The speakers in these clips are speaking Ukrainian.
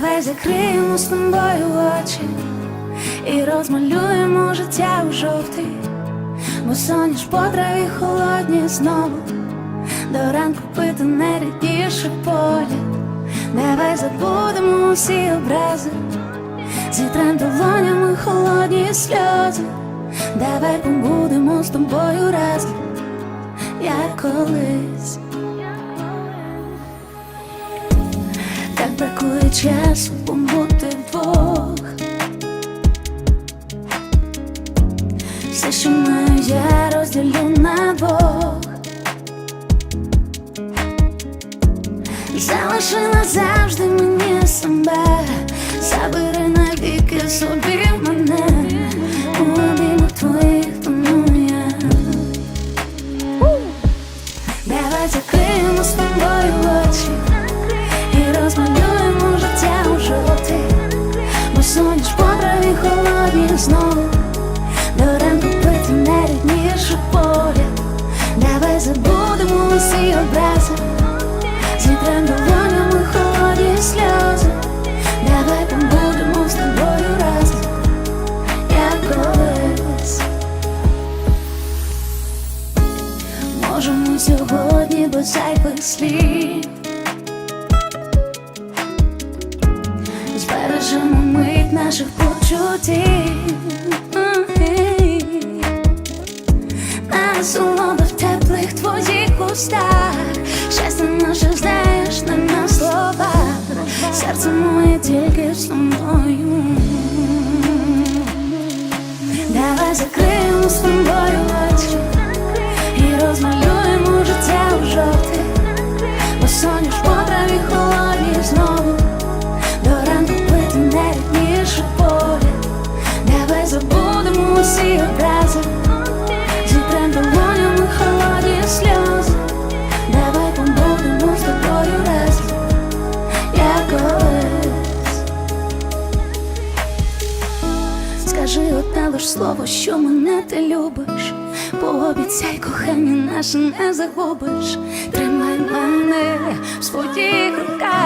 Давай закриємо з тобою очі і розмалюємо життя у жовтий, бо соняш по траві холодні знову, до ранку пити не рідніше поля. Давай забудемо усі образи, зітрем долонями холодні сльози. Давай побудемо з тобою разом, як колись. Бракує часу побути Бог Все, що маю, я розділю на двох. Залиши назавжди мені себе, забери навіки собі образи, зітрем долонями холодні сльози. Давай побудемо з тобою разом, як колись. Можемо сьогодні без зайвих слів Збережемо мить наших почуттів Насолода в теплих твоїх устах Щастя наше знаєш не на слова Серце моє тільки з тобою Давай закриємо з тобою слово, що мене ти любиш. Пообіцяй, кохання наше не загубиш. Тримай мене в своїх руках.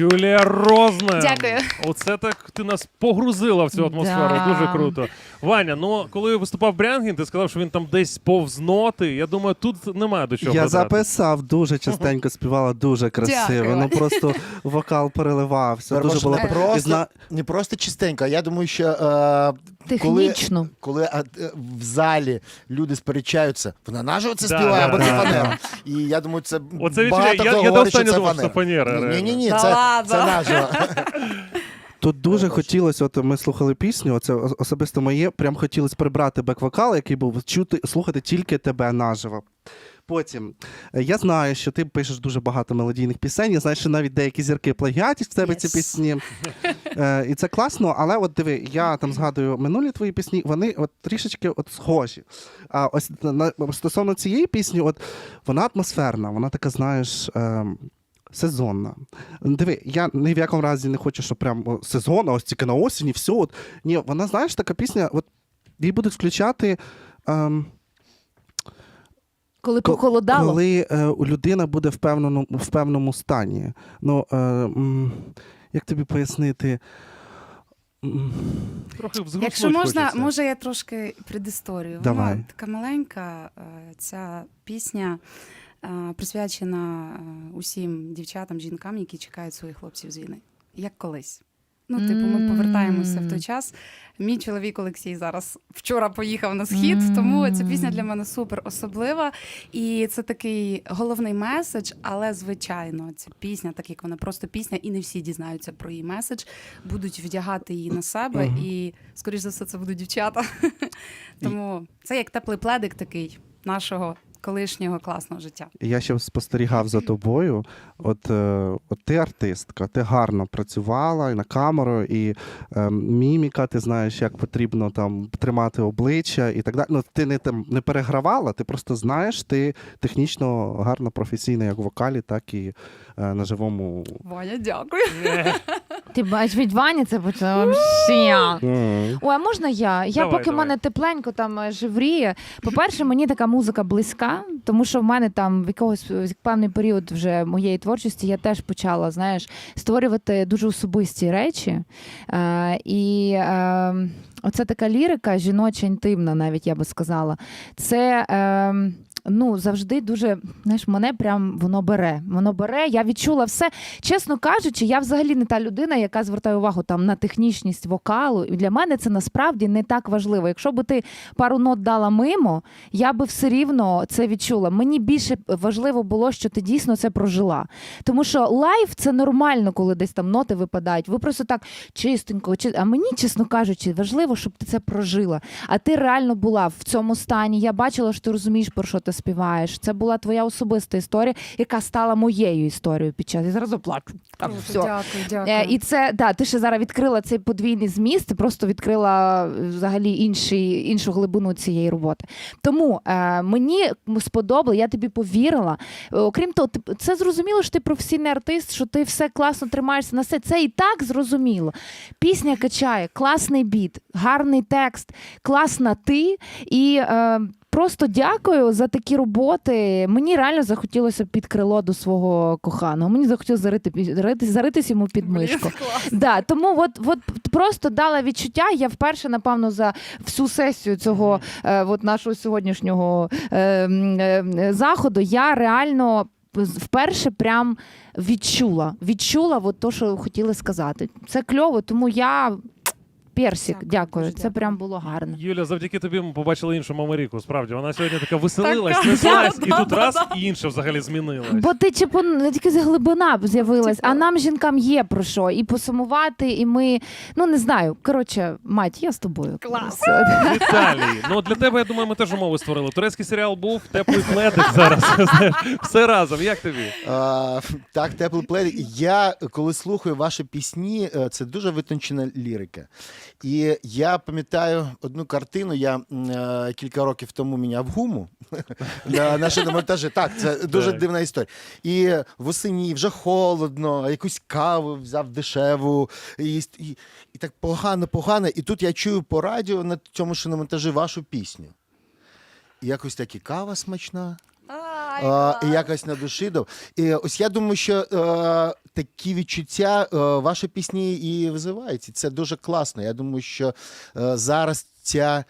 Юлія Розна. Дякую. Оце так ти нас погрузила в цю атмосферу. Да. Дуже круто. Ваня, ну коли виступав Брянгін, ти сказав, що він там десь повз ноти. Я думаю, тут немає до чого. Я придратись. записав, дуже частенько співала, дуже красиво. Дякую. Ну просто вокал переливався. Дуже було і просто, зна- не просто чистенько, я думаю, що е, коли, Технічно. коли е, е, в залі люди сперечаються, вона наживо це Да, співає, да, або це да. фанера. І я думаю, це Оце відчуття. багато Я- хто я до говорить, що останнього це думав, що фанера. фанера, Ні, ні, ні, Та це, ладно. це наживо. Тут дуже хотілося, от ми слухали пісню, це особисто моє, прям хотілося прибрати бек-вокал, який був чути, слухати тільки тебе наживо. Потім е, я знаю, що ти пишеш дуже багато мелодійних пісень. Я знаю, що навіть деякі зірки плагіатять в тебе ці пісні. Е, і це класно, але от диви, я там згадую минулі твої пісні, вони от трішечки от схожі. А ось на, стосовно цієї пісні, от вона атмосферна, вона така, знаєш. Е, Сезонна. Диви, я ні в якому разі не хочу, щоб прям о, сезон, а ось тільки на осінь і все. От. Ні, вона, знаєш, така пісня, от її будуть включати. Ем, Коли похолодало. Коли е, людина буде в певному, в певному стані. Ну, е, м, як тобі пояснити? Трохи Якщо можна, хочеться. може я трошки предісторію. Давай. Вона така маленька. е, Ця пісня присвячена е, усім дівчатам, жінкам, які чекають своїх хлопців з війни. Як колись. Ну, типу, ми повертаємося в той час. Мій чоловік Олексій зараз вчора поїхав на схід, тому ця пісня для мене супер особлива. І це такий головний меседж, але звичайно, ця пісня, так як вона просто пісня, і не всі дізнаються про її меседж, будуть вдягати її на себе, і, скоріш за все, це будуть дівчата. Тому це як теплий пледик такий. нашого колишнього класного життя. Я ще спостерігав за тобою. От, е, от ти артистка, ти гарно працювала і на камеру, і е, міміка, ти знаєш, як потрібно там тримати обличчя і так далі. Ну, ти не там не перегравала, ти просто знаєш, ти технічно гарно професійна як в вокалі, так і е, на живому. Ваня, дякую. Ти бач, від Вані це почало Ой, а можна я? Я Давай, поки в давай. мене тепленько там е, живріє. По-перше, мені така музика близька, тому що в мене там в якогось в певний період вже моєї творчості я теж почала, знаєш, створювати дуже особисті речі. Е, і е, оце така лірика, жіноча інтимна, навіть я би сказала. Це. Е, Ну, завжди дуже, знаєш, мене прям воно бере. Воно бере. Я відчула все. Чесно кажучи, я взагалі не та людина, яка звертає увагу там на технічність вокалу. І для мене це насправді не так важливо. Якщо би ти пару нот дала мимо, я би все рівно це відчула. Мені більше важливо було, що ти дійсно це прожила. Тому що лайв це нормально, коли десь там ноти випадають. Ви просто так чистенько. чи- А мені, чесно кажучи, важливо, щоб ти це прожила. А ти реально була в цьому стані. Я бачила, що ти розумієш, про що ти співаєш. Це була твоя особиста історія, яка стала моєю історією під час. Я зараз заплачу. Так, все. Дякую, дякую. Е, І це да, ти ще зараз відкрила цей подвійний зміст, ти просто відкрила е, взагалі інший, іншу глибину цієї роботи. Тому е, мені сподобало, я тобі повірила. Е, Окрім того, це зрозуміло, що ти професійний артист, що ти все класно тримаєшся на все. Це і так зрозуміло. Пісня качає, класний біт, гарний текст, класна ти і. Е, Просто дякую за такі роботи. Мені реально захотілося під крило до свого коханого. Мені захотілося зарити, зарити, заритись йому під мишку. Да, тому от, от просто дала відчуття. Я вперше, напевно, за всю сесію цього е, от нашого сьогоднішнього е, е, заходу я реально. Вперше прям відчула, відчула от то, що хотіли сказати. Це кльово, тому я персик, Дякую, дякую. Це дякую. прям було гарно. Юля, завдяки тобі ми побачили іншу Мамаріку. Справді, вона сьогодні така веселилась, неслась, і тут раз да. і інше взагалі змінилась. Бо ти чіпон тільки глибина з'явилась, Типу. а нам, жінкам, є про що і посумувати, і ми ну не знаю. Коротше, мать, я з тобою. Клас. Віталій, ну для тебе, я думаю, ми теж умови створили. Турецький серіал був, теплий пледик зараз. Все разом. Як тобі? А, так, теплий плед. Я коли слухаю ваші пісні, е, це дуже витончена лірика. І я пам'ятаю одну картину. Я е, кілька років тому міняв гуму на, на шиномонтажі. Так, це дуже Так. дивна історія. І восені вже холодно, якусь каву взяв дешеву, і, і, і так погано, погано. І тут я чую по радіо на цьому шиномонтажі вашу пісню. І якось так і кава смачна. А, якось на душі дав. І ось я думаю, що е, такі відчуття е, ваші пісні і визивають. І це дуже класно. Я думаю, що е, зараз ця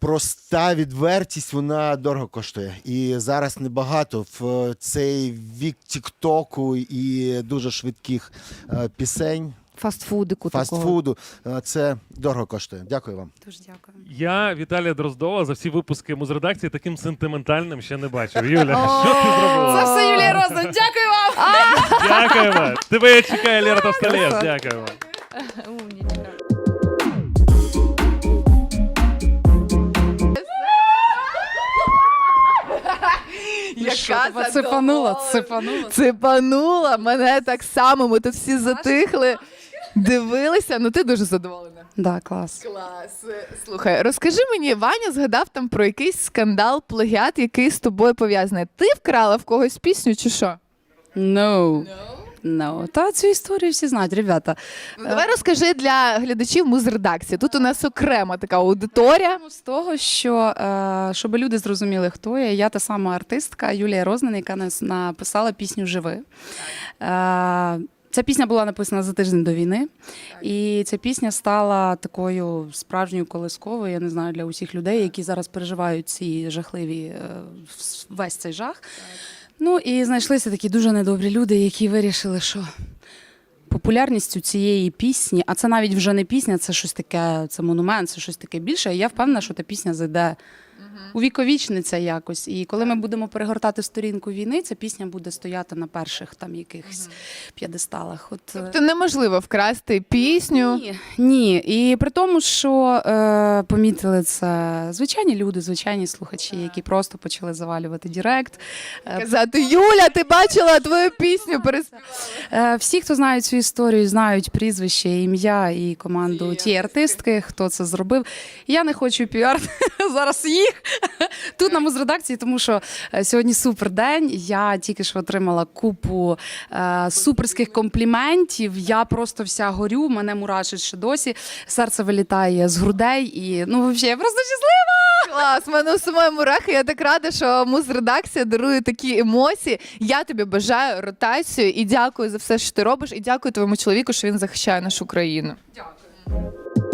проста відвертість вона дорого коштує. І зараз небагато в е, цей вік Тіктоку і дуже швидких е, пісень, Фастфудику фастфуду. Е, це дорого коштує. Дякую вам. Дуже дякую. Я Віталія Дроздова за всі випуски музредакції таким сентиментальним ще не бачив. Юля, що ти зробила? Це все Юлія Роза. Дякую вам. Дякуємо. Тебе чекає Лера Товстолес. Дякуємо. Умнічка. Яка Цепанула, цепанула. Цепанула мене так само. Ми тут всі затихли, дивилися. Ну ти дуже задоволена. Да, клас. Клас. Слухай, розкажи мені, Ваня згадав там про якийсь скандал, плагіат, який з тобою пов'язаний. Ти вкрала в когось пісню чи що? No. No. Та цю історію всі знають, ребята. Ну, давай розкажи для глядачів музредакції. Тут у нас окрема така аудиторія. З того, що е, щоб люди зрозуміли, хто я, я та сама артистка Юлія Рознан, яка нас написала пісню Живи. Е, Ця пісня була написана за тиждень до війни, і ця пісня стала такою справжньою колисковою, я не знаю, для усіх людей, які зараз переживають ці жахливі е, весь цей жах. Ну і знайшлися такі дуже недобрі люди, які вирішили, що популярністю цієї пісні, а це навіть вже не пісня, це щось таке, це монумент, це щось таке більше. І я впевнена, що та пісня зайде увіковічниться якось. І коли ми будемо перегортати сторінку війни, ця пісня буде стояти на перших там якихось п'єдесталах. От е, Тобто неможливо вкрасти пісню. ні, ні. І при тому, що е, помітили це звичайні люди, звичайні слухачі, які просто почали завалювати Дірект. Е, Казати Юля, ти бачила твою пісню? Перес... Е, Всі, хто знають цю історію, знають прізвище, ім'я і команду тієї артистки, хто це зробив. Я не хочу піар зараз їх тут на музредакції, тому що е, сьогодні супер день. Я тільки що отримала купу е, суперських компліментів. Я просто вся горю, мене мурашить ще досі. Серце вилітає з грудей, і ну взагалі, я просто щаслива. Клас, в мене у самої мурахи. Я так рада, що музредакція дарує такі емоції. Я тобі бажаю ротацію і дякую за все, що ти робиш. І дякую твоєму чоловіку, що він захищає нашу країну. Дякую.